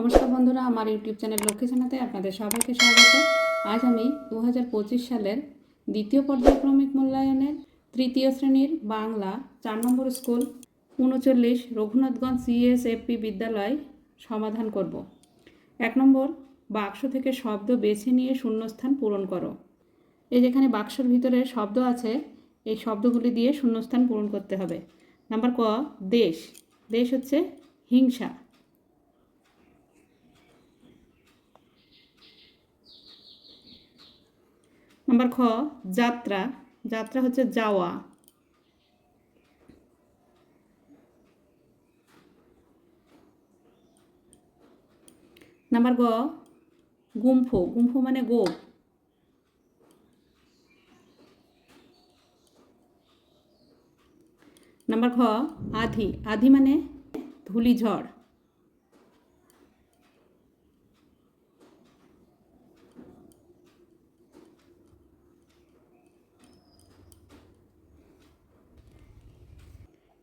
নমস্কার বন্ধুরা, আমার ইউটিউব চ্যানেল লক্ষ্মী সেনাতে আপনাদের সবাইকে স্বাগত। আজ আমি দু হাজার পঁচিশ সালের দ্বিতীয় পর্যায়ক্রমিক মূল্যায়নের তৃতীয় শ্রেণির বাংলা চার নম্বর স্কুল উনচল্লিশ রঘুনাথগঞ্জ সিএসএফপি বিদ্যালয় সমাধান করব। এক নম্বর, বাক্স থেকে শব্দ বেছে নিয়ে শূন্যস্থান পূরণ করো। এই যেখানে বাক্সের ভিতরে শব্দ আছে, এই শব্দগুলি দিয়ে শূন্যস্থান পূরণ করতে হবে। নাম্বার ক, দেশ। দেশ হচ্ছে হিংসা। নাম্বার খ, যাত্রা। যাত্রা হচ্ছে যাওয়া। নাম্বার গ, গুম্ফো। গুম্ফো মানে গোপ। নাম্বার খ, আধি। আধি মানে ধূলিঝড়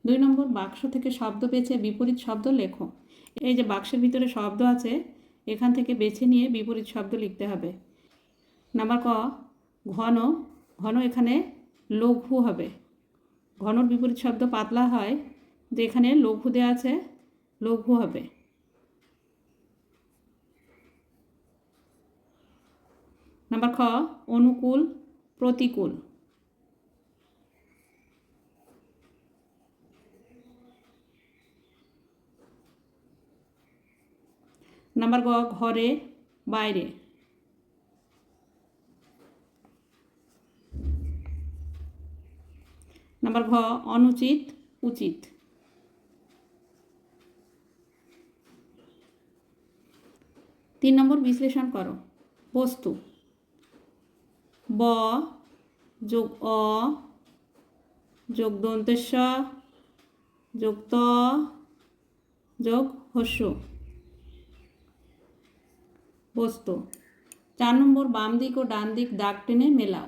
দুই নম্বর বাক্স থেকে শব্দ বেছে বিপরীত শব্দ লেখো। এই যে বাক্সের ভিতরে শব্দ আছে, এখান থেকে বেছে নিয়ে বিপরীত শব্দ লিখতে হবে। নাম্বার ক, ঘন ঘন এখানে লঘু হবে। ঘনর বিপরীত শব্দ পাতলা হয়, যে এখানে লঘু দেওয়া আছে, লঘু হবে। নাম্বার খ, অনুকূল, প্রতিকূল। নাম্বার গ, ঘরে, বাইরে। নাম্বার ঘ, অনুচিত, উচিত। তিন নম্বর বিশ্লেষণ করো। বস্তু। ব, যোগ অ, যোগ দন্তেশ্ব যোগ ত, যোগ হস্য। বস্তু। চার নম্বর বাম দিক ও ডান দিক দাগ টেনে মেলাও।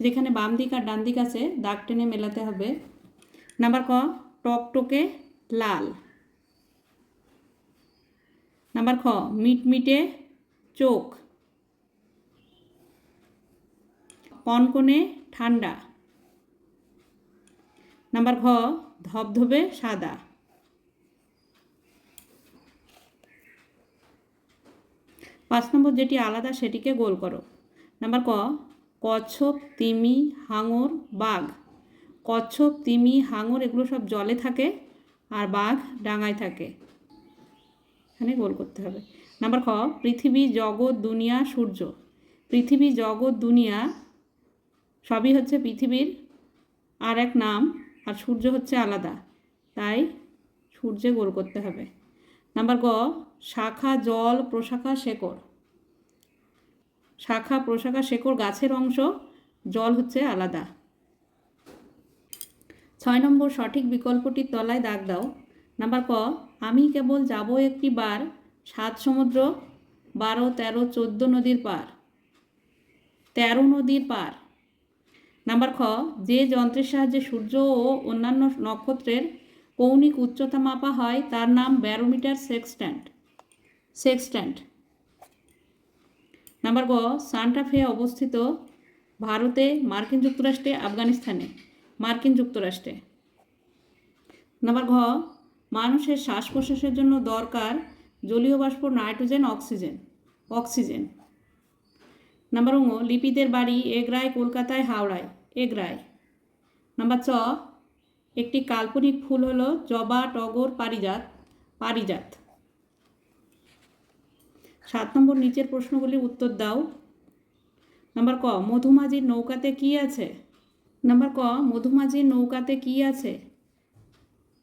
যেখানে বাম দিক আর ডান দিক আছে, দাগ টেনে মেলাতে হবে। নাম্বার ক, টকটকে লাল। নাম্বার খ, মিটমিটে চোখ। কনকনে ঠান্ডা। নাম্বার ঘ, ধবধবে সাদা। পাঁচ নম্বর যেটি আলাদা সেটিকে গোল করো। নাম্বার ক, কচ্ছপ, তিমি, হাঙর, বাঘ। কচ্ছপ, তিমি, হাঙর এগুলো সব জলে থাকে আর বাঘ ডাঙায় থাকে। এখানে গোল করতে হবে। নাম্বার খ, পৃথিবী, জগৎ, দুনিয়া, সূর্য। পৃথিবী, জগৎ, দুনিয়া সবই হচ্ছে পৃথিবীর আর এক নাম আর সূর্য হচ্ছে আলাদা। তাই সূর্যে গোল করতে হবে। নাম্বার গ শাখা জল প্রশাখা শেকড়। শাখা, প্রশাখা শেকড় গাছের অংশ, জল হচ্ছে আলাদা। ছয় নম্বর সঠিক বিকল্পটির তলায় দাগ দাও। নাম্বার ক, আমি কেবল যাব একটি বার সাত সমুদ্র বারো, তেরো, চোদ্দ নদীর পার। তেরো নদীর পার। নাম্বার খ, যে যন্ত্রের সাহায্যে সূর্য ও অন্যান্য নক্ষত্রের কৌণিক উচ্চতা মাপা হয়, তার নাম ব্যারোমিটার সেক্সট্যান্ট। সেক্সট্যান্ট। নাম্বার গ, সান্টাফে অবস্থিত ভারতে, মার্কিন যুক্তরাষ্ট্রে, আফগানিস্তানে। মার্কিন যুক্তরাষ্ট্রে। নাম্বার ঘ, মানুষের শ্বাস প্রশ্বাসের জন্য দরকার জলীয় বাষ্প, নাইট্রোজেন, অক্সিজেন। অক্সিজেন। নাম্বার ঙ, লিপিদের বাড়ি এগরায় কলকাতায়, হাওড়ায়। এগরায় নাম্বার চ একটি কাল্পনিক ফুল হল জবা টগর পারিজাত পারিজাত। সাত নম্বর নিচের প্রশ্নগুলির উত্তর দাও। নাম্বার ক, মধুমাঝির নৌকাতে কি আছে? নাম্বার ক, মধুমাঝির নৌকাতে কি আছে?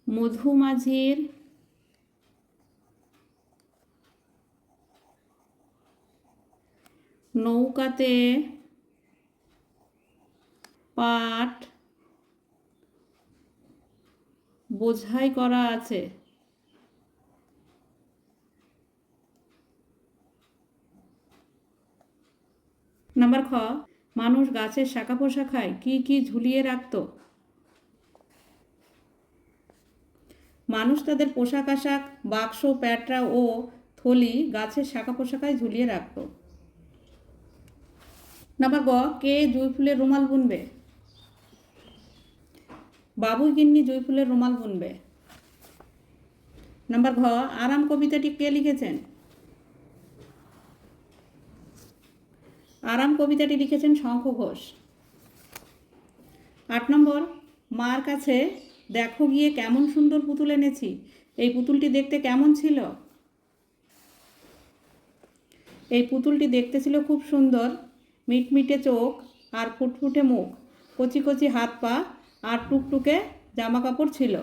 মধুমাঝির নৌকাতে পাট বোঝাই করা আছে। নাম্বার খ, মানুষ গাছের শাখা পোশাখায় কি কি ঝুলিয়ে রাখত? মানুষ তাদের পোশাক আশাক, বাক্স, প্যাটরা ও থলি গাছের শাখা পোশাকায় ঝুলিয়ে রাখত। নাম্বার গ, কে জুঁই ফুলের রুমাল বুনবে? বাবুই গিন্নি জুঁই ফুলের রুমাল বুনবে। নাম্বার ঘ, আরাম কবিতাটি কে লিখেছেন? আরাম কবিতাটি লিখেছেন শঙ্খ ঘোষ। আট নম্বর, মার কাছে দেখো গিয়ে কেমন সুন্দর পুতুল এনেছি। এই পুতুলটি দেখতে কেমন ছিল? এই পুতুলটি দেখতে ছিল খুব সুন্দর, মিটমিটে চোখ আর ফুটফুটে মুখ, কচি কচি হাত পা আর টুকটুকে জামা কাপড় ছিল।